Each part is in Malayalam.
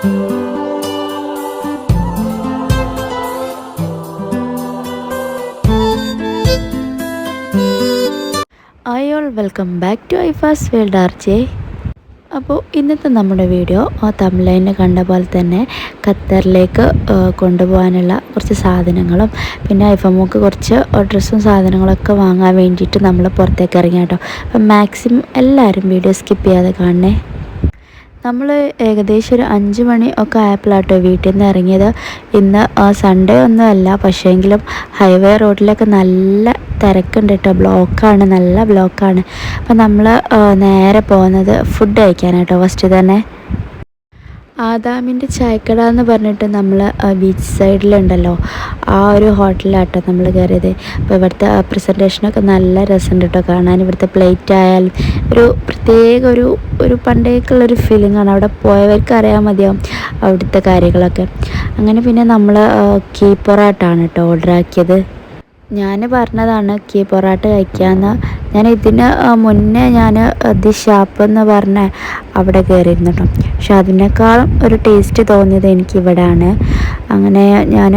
Hi all welcome back to Aifas world R J അപ്പോൾ ഇന്നത്തെ നമ്മുടെ വീഡിയോ ആ തമിഴ്ലൈന് കണ്ട പോലെ തന്നെ ഖത്തറിലേക്ക് കൊണ്ടുപോകാനുള്ള കുറച്ച് സാധനങ്ങളും പിന്നെ ഐഫമോക്ക് കുറച്ച് ഡ്രസ്സും സാധനങ്ങളൊക്കെ വാങ്ങാൻ വേണ്ടിയിട്ട് നമ്മൾ പുറത്തേക്ക് ഇറങ്ങി കേട്ടോ. അപ്പം മാക്സിമം എല്ലാവരും വീഡിയോ സ്കിപ്പ് ചെയ്യാതെ കാണണേ. നമ്മൾ ഏകദേശം ഒരു അഞ്ച് മണി ഒക്കെ ആയപ്പോഴാട്ടോ വീട്ടിൽ നിന്ന് ഇറങ്ങിയത്. ഇന്ന് സൺഡേ ഒന്നും അല്ല. പക്ഷേങ്കിലും ഹൈവേ റോഡിലൊക്കെ നല്ല തിരക്കുണ്ട് കേട്ടോ ബ്ലോക്കാണ് നല്ല ബ്ലോക്കാണ്. അപ്പം നമ്മൾ നേരെ പോകുന്നത് ഫുഡ് കഴിക്കാനാട്ടോ. ഫസ്റ്റ് തന്നെ. ആദാമിന്റെ ചായക്കട എന്ന് പറഞ്ഞിട്ട് നമ്മൾ ബീച്ച് സൈഡിലുണ്ടല്ലോ ആ ഒരു ഹോട്ടലിലാട്ടോ നമ്മൾ കയറിയത്. അപ്പോൾ ഇവിടുത്തെ പ്രസന്റേഷനൊക്കെ നല്ല രസമുണ്ട് കേട്ടോ കാണാൻ. ഇവിടുത്തെ പ്ലേറ്റ് ആയാലും ഒരു പ്രത്യേക ഒരു ഒരു പണ്ടേക്കുള്ളൊരു ഫീലിംഗ് ആണ്. അവിടെ പോയവർക്ക് അറിയാൻ മതിയാവും അവിടുത്തെ കാര്യങ്ങളൊക്കെ. അങ്ങനെ പിന്നെ നമ്മൾ കീ പൊറാട്ടാണ് കേട്ടോ ഓർഡർ ആക്കിയത്. ഞാൻ പറഞ്ഞതാണ് കീ പൊറാട്ട കഴിക്കാമെന്ന് ഞാൻ ഇതിന് മുന്നേ ഞാൻ ദി ഷാപ്പ് എന്ന് പറഞ്ഞ അവിടെ കയറിയിരുന്നു കേട്ടോ പക്ഷെ അതിനേക്കാളും ഒരു ടേസ്റ്റ് തോന്നിയത് എനിക്ക് ഇവിടെയാണ് അങ്ങനെ ഞാൻ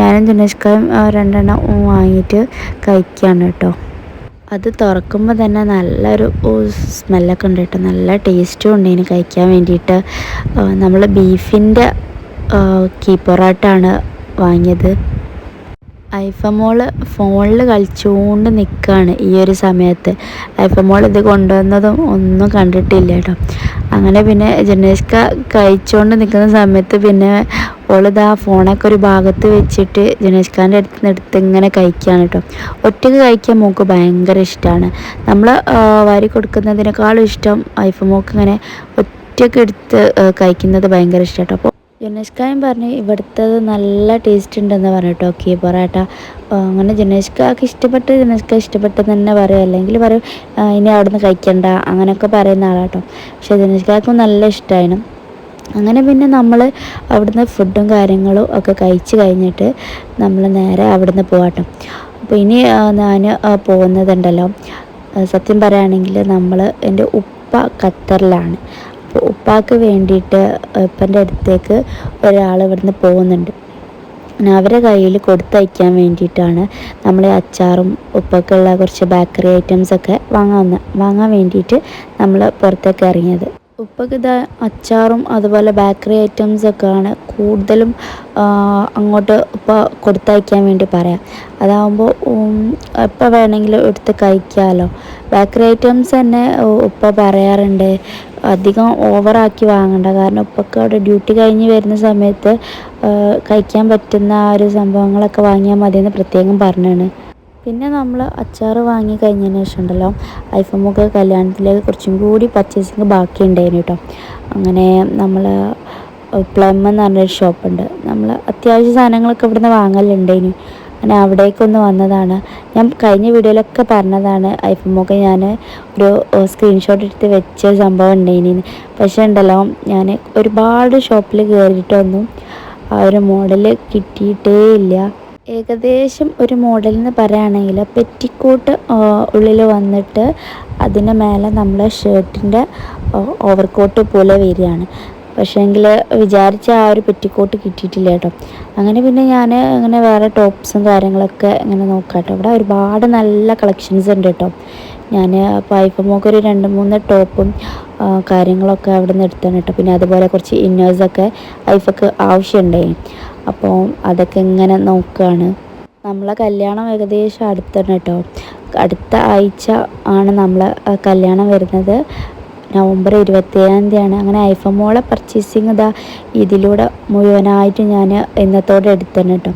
ഞാനും ജനേഷ്കായും രണ്ടെണ്ണം വാങ്ങിയിട്ട് കഴിക്കുകയാണ് കേട്ടോ അത് തുറക്കുമ്പോൾ തന്നെ നല്ലൊരു സ്മെല്ലൊക്കെ ഉണ്ട് കേട്ടോ നല്ല ടേസ്റ്റും ഉണ്ട് ഇനി കഴിക്കാൻ വേണ്ടിയിട്ട്. നമ്മൾ ബീഫിന്റെ കീപ്പറായിട്ടാണ് വാങ്ങിയത്. ഐഫമോൾ ഫോണിൽ കളിച്ചുകൊണ്ട് നിൽക്കുകയാണ് ഈ ഒരു സമയത്ത്. ഐഫമോൾ ഇത് കൊണ്ടുവന്നതും ഒന്നും കണ്ടിട്ടില്ല കേട്ടോ. അങ്ങനെ പിന്നെ ജനേഷ്ക കഴിച്ചുകൊണ്ട് നിൽക്കുന്ന സമയത്ത് പിന്നെ ഓളിത് ആ ഫോണൊക്കെ ഒരു ഭാഗത്ത് വെച്ചിട്ട് ജനേഷ്കാന്റെ അടുത്ത് നിന്ന് എടുത്ത് ഇങ്ങനെ കഴിക്കുകയാണ് കേട്ടോ. ഒറ്റയ്ക്ക് കഴിക്കാൻ മോക്ക് ഭയങ്കര ഇഷ്ടമാണ് നമ്മൾ വാരി കൊടുക്കുന്നതിനേക്കാളും ഇഷ്ടം ഐഫമോക്ക് ഇങ്ങനെ ഒറ്റയ്ക്ക് എടുത്ത് കഴിക്കുന്നത് ഭയങ്കര ഇഷ്ടം കേട്ടോ അപ്പോൾ ജനേഷ്കായും പറഞ്ഞ് ഇവിടുത്തത് നല്ല ടേസ്റ്റ് ഉണ്ടെന്ന് പറഞ്ഞു കേട്ടോ കീ പൊറാട്ട അങ്ങനെ ജനേഷ്കാക്ക് ഇഷ്ടപ്പെട്ട് ജനേഷ്ക ഇഷ്ടപ്പെട്ടെന്ന് തന്നെ പറയും. അല്ലെങ്കിൽ പറയും ഇനി അവിടുന്ന് കഴിക്കണ്ട അങ്ങനെയൊക്കെ പറയുന്ന ആളാട്ടോ. പക്ഷെ ജനേഷ്കാക്കും നല്ല ഇഷ്ടമായിരുന്നു അങ്ങനെ പിന്നെ നമ്മൾ അവിടുന്ന് ഫുഡും കാര്യങ്ങളും ഒക്കെ കഴിച്ച് കഴിഞ്ഞിട്ട് നമ്മൾ നേരെ അവിടുന്ന് പോകാട്ടോ അപ്പോൾ ഇനി ഞാൻ പോകുന്നതുണ്ടല്ലോ. സത്യം പറയുകയാണെങ്കിൽ നമ്മൾ എന്റെ ഉപ്പ ഖത്തറിലാണ്. അപ്പോൾ ഉപ്പാക്ക് വേണ്ടിയിട്ട് ഉപ്പന്റെ അടുത്തേക്ക് ഒരാൾ ഇവിടുന്ന് പോകുന്നുണ്ട്. അവരെ കയ്യിൽ കൊടുത്തയക്കാൻ വേണ്ടിയിട്ടാണ് നമ്മൾ അച്ചാറും ഉപ്പൊക്കെയുള്ള കുറച്ച് ബേക്കറി ഐറ്റംസൊക്കെ വാങ്ങാൻ വാങ്ങാൻ വേണ്ടിയിട്ട് നമ്മൾ പുറത്തേക്ക് ഇറങ്ങിയത്. ഉപ്പൊക്കെ ഇത് അച്ചാറും അതുപോലെ ബേക്കറി ഐറ്റംസൊക്കെയാണ് കൂടുതലും അങ്ങോട്ട് ഉപ്പ കൊടുത്തയക്കാൻ വേണ്ടി പറയാം. അതാകുമ്പോൾ എപ്പോൾ വേണമെങ്കിലും എടുത്ത് കഴിക്കാമല്ലോ ബേക്കറി ഐറ്റംസ് തന്നെ ഉപ്പ പറയാറുണ്ട്. അധികം ഓവറാക്കി വാങ്ങണ്ട. കാരണം ഉപ്പൊക്കെ അവിടെ ഡ്യൂട്ടി കഴിഞ്ഞ് വരുന്ന സമയത്ത് കഴിക്കാൻ പറ്റുന്ന ആ ഒരു സംഭവങ്ങളൊക്കെ വാങ്ങിയാൽ മതിയെന്ന് പ്രത്യേകം പറഞ്ഞാണ്. പിന്നെ നമ്മൾ അച്ചാർ വാങ്ങി കഴിഞ്ഞതിന് ശേഷം ഉണ്ടല്ലോ ഐഫമുക്ക് കല്യാണത്തിലേക്ക് കുറച്ചും കൂടി പർച്ചേസിങ് ബാക്കി ഉണ്ടായിരുന്നു കേട്ടോ. അങ്ങനെ നമ്മൾ പ്ലം എന്ന് പറഞ്ഞൊരു ഷോപ്പുണ്ട് നമ്മൾ അത്യാവശ്യ സാധനങ്ങളൊക്കെ ഇവിടുന്ന് വാങ്ങലുണ്ടായിരുന്നു. അങ്ങനെ അവിടേക്കൊന്ന് വന്നതാണ്. ഞാൻ കഴിഞ്ഞ വീഡിയോയിലൊക്കെ പറഞ്ഞതാണ് ഐഫമൊക്കെ ഞാൻ ഒരു സ്ക്രീൻഷോട്ട് എടുത്ത് വെച്ച സംഭവം ഉണ്ടായിനി പക്ഷേ ഉണ്ടല്ലോ ഞാൻ ഒരുപാട് ഷോപ്പിൽ കയറിയിട്ടൊന്നും ആ ഒരു മോഡൽ കിട്ടിയിട്ടേ ഇല്ല. ഏകദേശം ഒരു മോഡൽ എന്ന് പറയുകയാണെങ്കിൽ പെറ്റിക്കോട്ട് ഉള്ളിൽ വന്നിട്ട് അതിന് മേലെ നമ്മളെ ഷർട്ടിന്റെ ഓവർകോട്ട് പോലെ വരികയാണ്. പക്ഷേങ്കിൽ വിചാരിച്ച ആ ഒരു പെറ്റിക്കോട്ട് കിട്ടിയിട്ടില്ല കേട്ടോ. അങ്ങനെ പിന്നെ ഞാൻ അങ്ങനെ വേറെ ടോപ്സും കാര്യങ്ങളൊക്കെ ഇങ്ങനെ നോക്കാം കേട്ടോ. ഇവിടെ ഒരുപാട് നല്ല കളക്ഷൻസ് ഉണ്ട് കേട്ടോ. ഞാൻ അപ്പോൾ ഐഫമൊക്കെ ഒരു രണ്ട് മൂന്ന് ടോപ്പും കാര്യങ്ങളൊക്കെ അവിടെ നിന്ന് എടുത്താണ് കേട്ടോ. പിന്നെ അതുപോലെ കുറച്ച് ഇന്നേഴ്സൊക്കെ ഐഫക്ക് ആവശ്യമുണ്ടായി അപ്പോൾ അതൊക്കെ ഇങ്ങനെ നോക്കുകയാണ് നമ്മളെ കല്യാണം ഏകദേശം അടുത്താണ് കേട്ടോ. അടുത്ത ആഴ്ച ആണ് നമ്മളെ കല്യാണം വരുന്നത്. നവംബർ ഇരുപത്തേഴാം തീയതിയാണ്. അങ്ങനെ ഐഫമോളെ പർച്ചേസിങ് ഇതാ ഇതിലൂടെ മുഴുവനായിട്ട് ഞാൻ ഇന്നത്തോടെ എടുത്തന്നെ കേട്ടോ.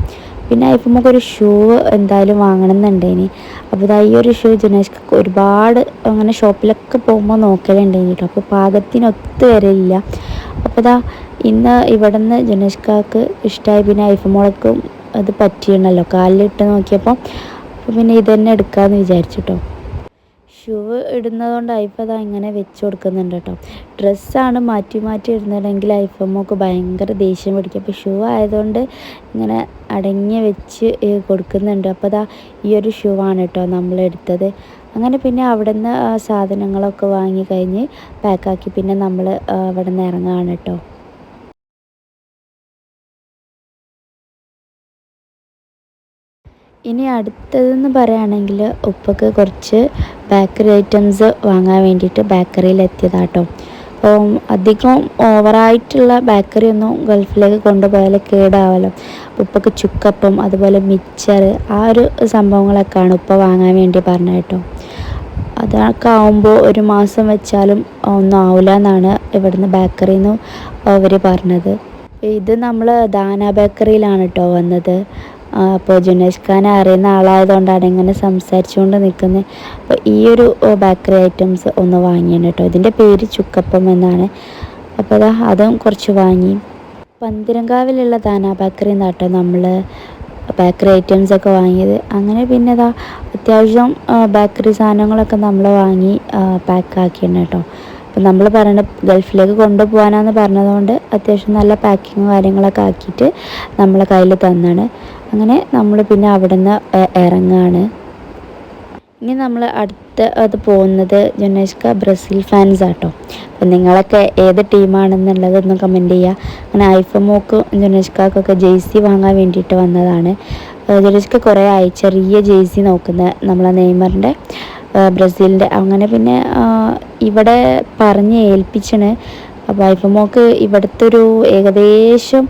പിന്നെ ഐഫമൊക്കെ ഒരു ഷൂ എന്തായാലും വാങ്ങണം എന്നുണ്ടേനി അപ്പോൾ ഇതാ ഈ ഒരു ഷൂ ജനേഷ്ക്ക് ഒരുപാട് അങ്ങനെ ഷോപ്പിലൊക്കെ പോകുമ്പോൾ നോക്കലുണ്ടേനി കേട്ടോ. അപ്പോൾ പാകത്തിന് വരെയില്ല അപ്പോൾ ഇതാ ഇന്ന് ഇവിടെ നിന്ന് ജനേഷ്കാക്ക് ഇഷ്ടമായി പിന്നെ ഐഫമോളക്കും അത് പറ്റിയിട്ടുണ്ടല്ലോ കാലിലിട്ട് നോക്കിയപ്പോൾ അപ്പോൾ പിന്നെ ഇത് തന്നെ എടുക്കാമെന്ന് വിചാരിച്ചു കേട്ടോ. ഷൂ ഇടുന്നതുകൊണ്ട് അത് ഇങ്ങനെ വെച്ച് കൊടുക്കുന്നുണ്ട് കേട്ടോ. ഡ്രസ്സാണ് മാറ്റി മാറ്റി ഇടുന്നതെങ്കിൽ ഐഫോമൊക്കെ ഭയങ്കര ദേഷ്യം പിടിക്കും. അപ്പോൾ ഷൂ ആയതുകൊണ്ട് ഇങ്ങനെ അടങ്ങി വെച്ച് കൊടുക്കുന്നുണ്ട്. അപ്പോൾ ദാ ഈ ഒരു ഷൂ ആണ് കേട്ടോ നമ്മൾ എടുത്തത്. അങ്ങനെ പിന്നെ അവിടെ നിന്ന് സാധനങ്ങളൊക്കെ വാങ്ങി കഴിഞ്ഞ് പാക്കാക്കി പിന്നെ നമ്മൾ അവിടെ നിന്ന് ഇറങ്ങുകയാണ് കേട്ടോ. ഇനി അടുത്തതെന്ന് പറയുകയാണെങ്കിൽ ഉപ്പക്ക് കുറച്ച് ബേക്കറി ഐറ്റംസ് വാങ്ങാൻ വേണ്ടിയിട്ട് ബേക്കറിയിൽ എത്തിയതാട്ടോ അപ്പോൾ അധികം ഓവറായിട്ടുള്ള ബേക്കറി ഒന്നും ഗൾഫിലേക്ക് കൊണ്ടുപോയാൽ കേടാവല്ലോ. ഉപ്പക്ക് ചുക്കപ്പം അതുപോലെ മിച്ചർ ആ ഒരു സംഭവങ്ങളൊക്കെയാണ് ഉപ്പ വാങ്ങാൻ വേണ്ടി പറഞ്ഞത് കേട്ടോ. അതൊക്കെ ആവുമ്പോൾ ഒരു മാസം വെച്ചാലും ഒന്നും ആവില്ല എന്നാണ് ഇവിടുന്ന് ബേക്കറി നിന്ന് അവർ പറഞ്ഞത്. ഇത് നമ്മൾ ദാന ബേക്കറിയിലാണ് കേട്ടോ വന്നത്. അപ്പോൾ ജുനേഷ് ഖാൻ അറിയുന്ന ആളായതുകൊണ്ടാണ് ഇങ്ങനെ സംസാരിച്ചുകൊണ്ട് നിൽക്കുന്നത്. അപ്പോൾ ഈ ഒരു ബേക്കറി ഐറ്റംസ് ഒന്ന് വാങ്ങിയാണ് കേട്ടോ. ഇതിന്റെ പേര് ചുക്കപ്പം എന്നാണ്. അപ്പോൾ അതാ അതും കുറച്ച് വാങ്ങി. പന്തിരങ്കാവിലുള്ള ദാന ബേക്കറി കേട്ടോ നമ്മൾ ബേക്കറി ഐറ്റംസ് ഒക്കെ വാങ്ങിയത്. അങ്ങനെ പിന്നെ ഇതാ അത്യാവശ്യം ബേക്കറി സാധനങ്ങളൊക്കെ നമ്മൾ വാങ്ങി പാക്കാക്കിയാണ് കേട്ടോ. അപ്പം നമ്മൾ പറയണ ഗൾഫിലേക്ക് കൊണ്ടുപോകാനാന്ന് പറഞ്ഞതുകൊണ്ട് അത്യാവശ്യം നല്ല പാക്കിങ് കാര്യങ്ങളൊക്കെ ആക്കിയിട്ട് നമ്മളെ കയ്യിൽ തന്നാണ്. അങ്ങനെ നമ്മൾ പിന്നെ അവിടെ നിന്ന് ഇറങ്ങുകയാണ് ഇനി നമ്മൾ അടുത്ത അത് പോകുന്നത് ജുനേഷ്ക ബ്രസീൽ ഫാൻസ് ആട്ടോ. അപ്പം നിങ്ങളൊക്കെ ഏത് ടീമാണെന്നുള്ളത് ഒന്ന് കമന്റ് ചെയ്യുക അങ്ങനെ ഐഫമോക്കും ജുനേഷ്കാക്കൊക്കെ ജേഴ്സി വാങ്ങാൻ വേണ്ടിയിട്ട് വന്നതാണ്. ജുനേഷ്ക കുറേ ആയി ചെറിയ ജേഴ്സി നോക്കുന്ന നമ്മളെ നെയ്മറിന്റെ ബ്രസീലിന്റെ. അങ്ങനെ പിന്നെ ഇവിടെ പറഞ്ഞ് ഏൽപ്പിച്ചാണ്. അപ്പോൾ ഐഫമോക്ക് ഇവിടുത്തെ ഒരു ഏകദേശം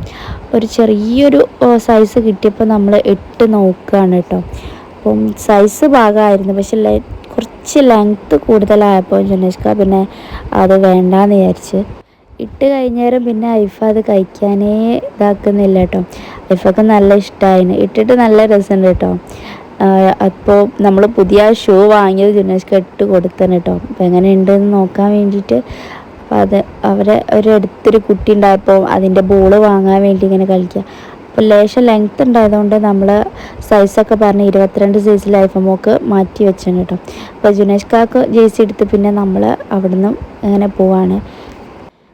ഒരു ചെറിയൊരു സൈസ് കിട്ടിയപ്പോൾ നമ്മൾ ഇട്ട് നോക്കുകയാണ് കേട്ടോ അപ്പം സൈസ് ഭാഗമായിരുന്നു പക്ഷെ കുറച്ച് ലെങ്ത്ത് കൂടുതലായപ്പോൾ ജനേഷ്ക പിന്നെ അത് വേണ്ടാന്ന് വിചാരിച്ച്. ഇട്ട് കഴിഞ്ഞേരം പിന്നെ ഐഫ അത് കഴിക്കാനേ ഇതാക്കുന്നില്ല കേട്ടോ ഐഫക്ക് നല്ല ഇഷ്ടമായിന് ഇട്ടിട്ട് നല്ല രസമുണ്ട് കേട്ടോ അപ്പോൾ നമ്മൾ പുതിയ ഷൂ വാങ്ങിയത് ജുനേഷ്ക ഇട്ട് കൊടുത്തന്നെ കേട്ടോ അപ്പോൾ എങ്ങനെയുണ്ടെന്ന് നോക്കാൻ വേണ്ടിയിട്ട് അപ്പോൾ അത് അവരെ ഒരു അടുത്തൊരു കുട്ടി ഉണ്ടായപ്പോൾ അതിന്റെ ബോൾ വാങ്ങാൻ വേണ്ടി ഇങ്ങനെ കളിക്കുക അപ്പോൾ ലേശം ലെങ്ത് ഉണ്ടായതുകൊണ്ട് നമ്മൾ സൈസൊക്കെ പറഞ്ഞ് ഇരുപത്തിരണ്ട് സൈസിൽ ഐഫമോക്ക് മാറ്റി വെച്ചാണ് കേട്ടോ. അപ്പോൾ ജുനേഷ് കാക്ക് ജേഴ്സി എടുത്ത് പിന്നെ നമ്മൾ അവിടുന്ന് അങ്ങനെ പോവാണ്.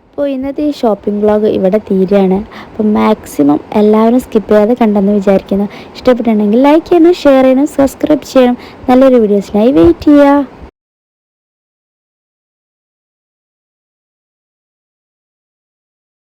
അപ്പോൾ ഇന്നത്തെ ഈ ഷോപ്പിംഗ് വ്ളോഗ് ഇവിടെ തീരുകയാണ്. അപ്പോൾ മാക്സിമം എല്ലാവരും സ്കിപ്പ് ചെയ്യാതെ കണ്ടെന്ന് വിചാരിക്കുന്നു. ഇഷ്ടപ്പെട്ടിട്ടുണ്ടെങ്കിൽ ലൈക്ക് ചെയ്യണം ഷെയർ ചെയ്യണം സബ്സ്ക്രൈബ് ചെയ്യണം. നല്ലൊരു വീഡിയോസിനായി വെയിറ്റ് ചെയ്യുക